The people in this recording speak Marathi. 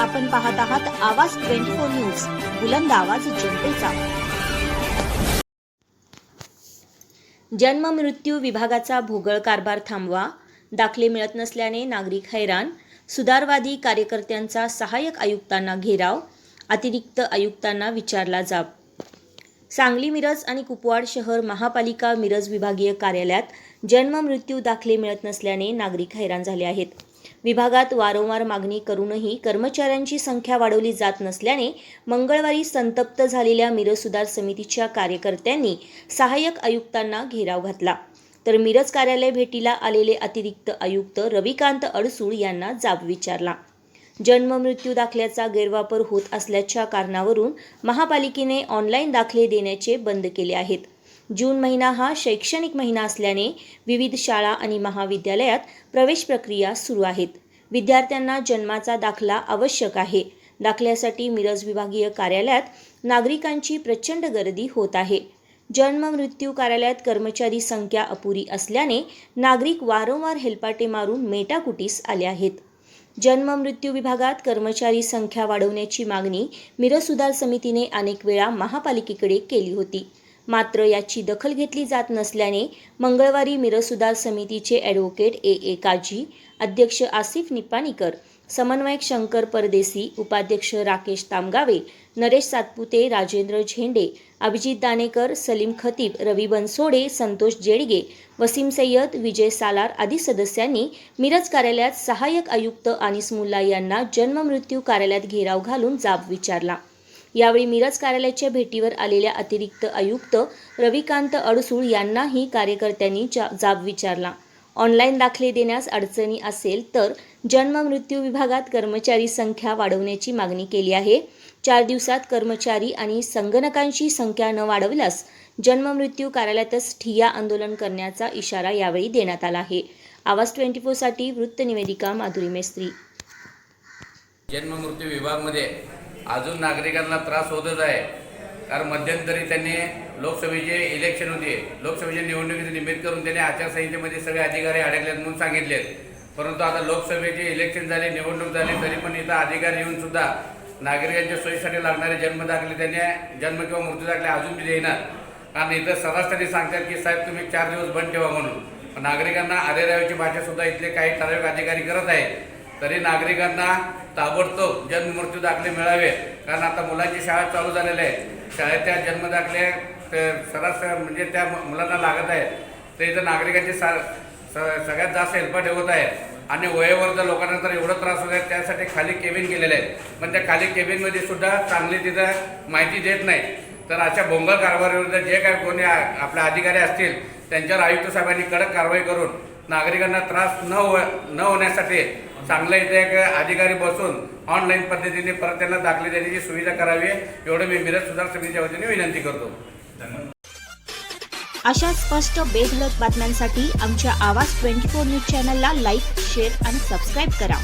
आपण पाहत आहात आवाज ट्वेंटी फोर न्यूज. बुलंद आवाज जनतेचा. जन्म मृत्यू विभागाचा भोगळ कारभार थांबवा. दाखले मिळत नसल्याने नागरिक हैराण. सुधारवादी कार्यकर्त्यांचा सहाय्यक आयुक्तांना घेराव. अतिरिक्त आयुक्तांना विचारला जाब. सांगली मिरज आणि कुपवाड शहर महापालिका मिरज विभागीय कार्यालयात जन्म मृत्यू दाखले मिळत नसल्याने नागरिक हैराण झाले आहेत. विभागात वारंवार मागणी करूनही कर्मचाऱ्यांची संख्या वाढवली जात नसल्याने मंगळवारी संतप्त झालेल्या मिरज सुधार समितीच्या कार्यकर्त्यांनी सहाय्यक आयुक्तांना घेराव घातला. तर मिरज कार्यालय भेटीला आलेले अतिरिक्त आयुक्त रविकांत अडसूळ यांना जाब विचारला. जन्म मृत्यू दाखल्याचा गैरवापर होत असल्याच्या कारणावरून महापालिकेने ऑनलाईन दाखले देण्याचे बंद केले आहेत. जून महिना हा शैक्षणिक महिना असल्याने विविध शाळा आणि महाविद्यालयात प्रवेश प्रक्रिया सुरू आहेत. विद्यार्थ्यांना जन्माचा दाखला आवश्यक आहे. दाखल्यासाठी मिरज विभागीय कार्यालयात नागरिकांची प्रचंड गर्दी होत आहे. जन्म मृत्यू कार्यालयात कर्मचारी संख्या अपुरी असल्याने नागरिक वारंवार हेलपाटे मारून मेटाकुटीस आले आहेत. जन्म मृत्यू विभागात कर्मचारी संख्या वाढवण्याची मागणी मिरज सुधार समितीने अनेक वेळा महापालिकेकडे केली होती. मात्र याची दखल घेतली जात नसल्याने मंगळवारी मिरज सुधार समितीचे ॲडव्होकेट ए. ए. काजी अध्यक्ष आसिफ निपाणीकर समन्वयक शंकर परदेसी उपाध्यक्ष राकेश तामगावे नरेश सातपुते राजेंद्र झेंडे अभिजित दानेकर सलीम खतीब रवी बनसोडे संतोष जेडगे वसीम सय्यद विजय सालार आदी सदस्यांनी मिरज कार्यालयात सहाय्यक आयुक्त अनिस मुल्ला यांना जन्म मृत्यू कार्यालयात घेराव घालून जाब विचारला. यावेळी मिरज कार्यालयाच्या भेटीवर आलेल्या अतिरिक्त आयुक्त रविकांत अडसूळ यांनाही कार्यकर्त्यांनी जा जाब विचारला. ऑनलाईन दाखले देण्यास अडचणी असेल तर जन्म मृत्यू विभागात कर्मचारी संख्या वाढवण्याची मागणी केली आहे. चार दिवसात कर्मचारी आणि संगणकांची संख्या न वाढवल्यास जन्म मृत्यू कार्यालयातच ठिय्या आंदोलन करण्याचा इशारा यावेळी देण्यात आला आहे. आवाज ट्वेंटी फोरसाठी वृत्तनिवेदिका माधुरी मेस्त्री. जन्म मृत्यू विभागमध्ये अजून नागरिकांना त्रास होतच आहे. कारण मध्यंतरी त्यांनी लोकसभेचे इलेक्शन होते. लोकसभेच्या निवडणुकीचे निमित्त करून त्यांनी आचारसंहितेमध्ये सगळे अधिकारी अडकलेत म्हणून सांगितलेत. परंतु आता लोकसभेचे इलेक्शन झाले निवडणूक झाली तरी पण इथं अधिकारी येऊन सुद्धा नागरिकांच्या सोयीसाठी लागणारे जन्म दाखले त्यांनी जन्म किंवा मृत्यू दाखले अजून बी देणार कारण इथं सरासरी सांगतात की साहेब तुम्ही चार दिवस बंद ठेवा म्हणून. नागरिकांना अरेरावीची भाषा सुद्धा इथले काही ठराविक अधिकारी करत आहेत. तरी नागरिकांना ताबडतोब जन्म मृत्यू दाखले मिळावे. कारण आता मुलांची शाळा चालू झालेल्या आहे. शाळेत त्या जन्मदाखले सरासर म्हणजे त्या मुलांना लागत आहेत. ते इथं नागरिकांची सा सगळ्यात जास्त हेल्प होत आहे आणि वयोवर्ध लोकांना तर एवढं त्रास होत आहे त्यासाठी खाली केबिन केलेले आहे पण त्या खाली केबिनमध्ये सुद्धा चांगली तिथं माहिती देत नाही. तर अशा भोंगळ कारभारीविरुद्ध जे काय कोणी आपल्या आपले अधिकारी असतील त्यांच्यावर आयुक्त साहेबांनी कडक कारवाई करून नागरिकांना त्रास न हो न होण्यासाठी चांगलं इथे एक अधिकारी बसून ऑनलाईन पद्धतीने परत त्यांना दाखले देण्याची सुविधा करावी एवढं मी मिरज सुधार समितीच्या वतीने विनंती करतो. अशा स्पष्ट बेधडक बातम्यांसाठी आमच्या आवाज ट्वेंटी फोर न्यूज चॅनलला लाईक शेअर आणि सबस्क्राईब करा.